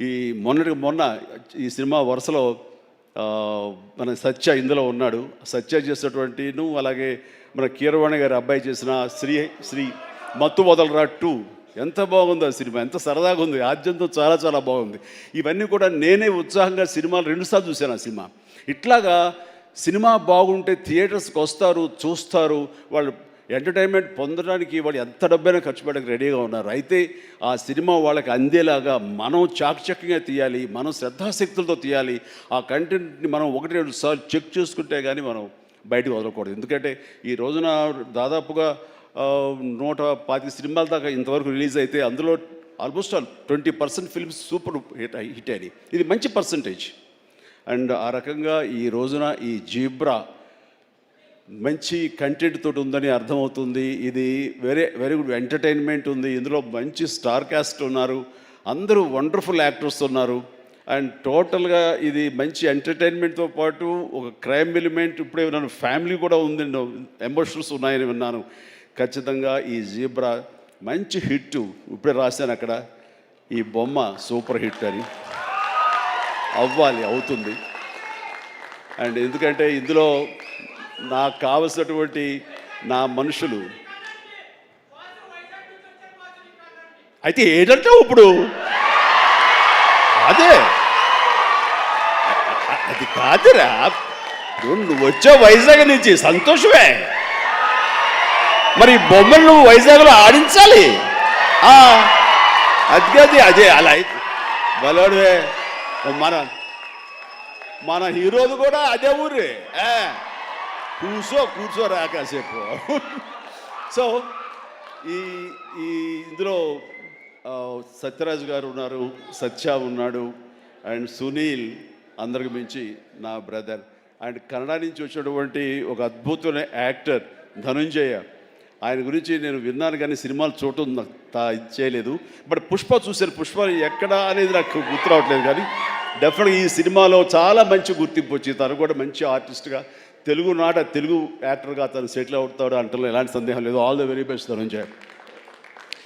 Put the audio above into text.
ఈ మొన్నటి మొన్న ఈ సినిమా వరుసలో మన సత్య ఇందులో ఉన్నాడు. సత్య చేసినటువంటి నువ్వు అలాగే మన కీరవాణి గారి అబ్బాయి చేసిన శ్రీ శ్రీ మత్తు వదలరా టూ. ఎంత బాగుంది ఆ సినిమా ఎంత సరదాగా ఉంది ఆద్యంతం చాలా చాలా బాగుంది. ఇవన్నీ కూడా నేనే ఉత్సాహంగా సినిమాలు రెండుసార్లు చూశాను ఆ సినిమా. ఇట్లాగా సినిమా బాగుంటే థియేటర్స్కి వస్తారు చూస్తారు వాళ్ళు ఎంటర్టైన్మెంట్ పొందడానికి వాళ్ళు ఎంత డబ్బైనా ఖర్చు పెట్టడానికి రెడీగా ఉన్నారు. అయితే ఆ సినిమా వాళ్ళకి అందేలాగా మనం చాకచక్యంగా తీయాలి మనం శ్రద్ధాశక్తులతో తీయాలి ఆ కంటెంట్ని మనం ఒకటి రెండు సార్లు చెక్ చేసుకుంటే కానీ మనం బయటకు వదలకూడదు. ఎందుకంటే ఈ రోజున దాదాపుగా నూట పాతిక సినిమాల దాకా ఇంతవరకు రిలీజ్ అయితే అందులో almost all twenty percent films super hit hit అయినాయి. ఇది మంచి పర్సంటేజ్. అండ్ ఆ రకంగా ఈ రోజున ఈ జీబ్రా మంచి కంటెంట్ తోటి ఉందని అర్థమవుతుంది. ఇది వెరీ వెరీ గుడ్ ఎంటర్టైన్మెంట్ ఉంది. ఇందులో మంచి స్టార్ క్యాస్ట్ ఉన్నారు. అందరూ వండర్ఫుల్ యాక్టర్స్ ఉన్నారు. అండ్ టోటల్గా ఇది మంచి ఎంటర్టైన్మెంట్తో పాటు ఒక క్రైమ్ ఎలిమెంట్ ఇప్పుడే విన్నాను ఫ్యామిలీ కూడా ఉంది. ఎమోషన్స్ ఉన్నాయని విన్నాను. ఖచ్చితంగా ఈ జీబ్రా మంచి హిట్ ఇప్పుడే రాశాను అక్కడ. ఈ బొమ్మ సూపర్ హిట్ అని. అవ్వాలి అవుతుంది. అండ్ ఎందుకంటే ఇందులో నాకు కావలసినటువంటి నా మనుషులు. అయితే ఏంటంటావు ఇప్పుడు? అదే. అది కాదురా. నువ్వు వచ్చే వైజాగ్ నుంచి సంతోషమే. మరి బొమ్మలు నువ్వు వైజాగ్లో ఆడించాలి. ఆ, అది కాదు అదే అలా అయితే. బలోడువే మన మన హీరోలు కూడా అదే ఊరే. కూర్చో కూర్చోరా కాసేపు సో ఈ ఈ ఇందులో సత్యరాజ్ గారు ఉన్నారు సత్య ఉన్నాడు అండ్ సునీల్ అందరికి మించి నా బ్రదర్. అండ్ కన్నడ నుంచి వచ్చినటువంటి ఒక అద్భుతమైన యాక్టర్ ధనుంజయ. ఆయన గురించి నేను విన్నాను కానీ సినిమాలు చూడటం నాకు తా- చేయలేదు. బట్ పుష్ప చూశాను. పుష్ప ఎక్కడ అనేది నాకు గుర్తు రావట్లేదు కానీ డెఫినెట్గా ఈ సినిమాలో చాలా మంచి గుర్తింపు వచ్చింది. తను కూడా మంచి ఆర్టిస్ట్గా తెలుగు నాట తెలుగు యాక్టర్గా తను సెటిల్ అవుతాడు అంటలో ఎలాంటి సందేహం లేదు. All the very best Dhananjay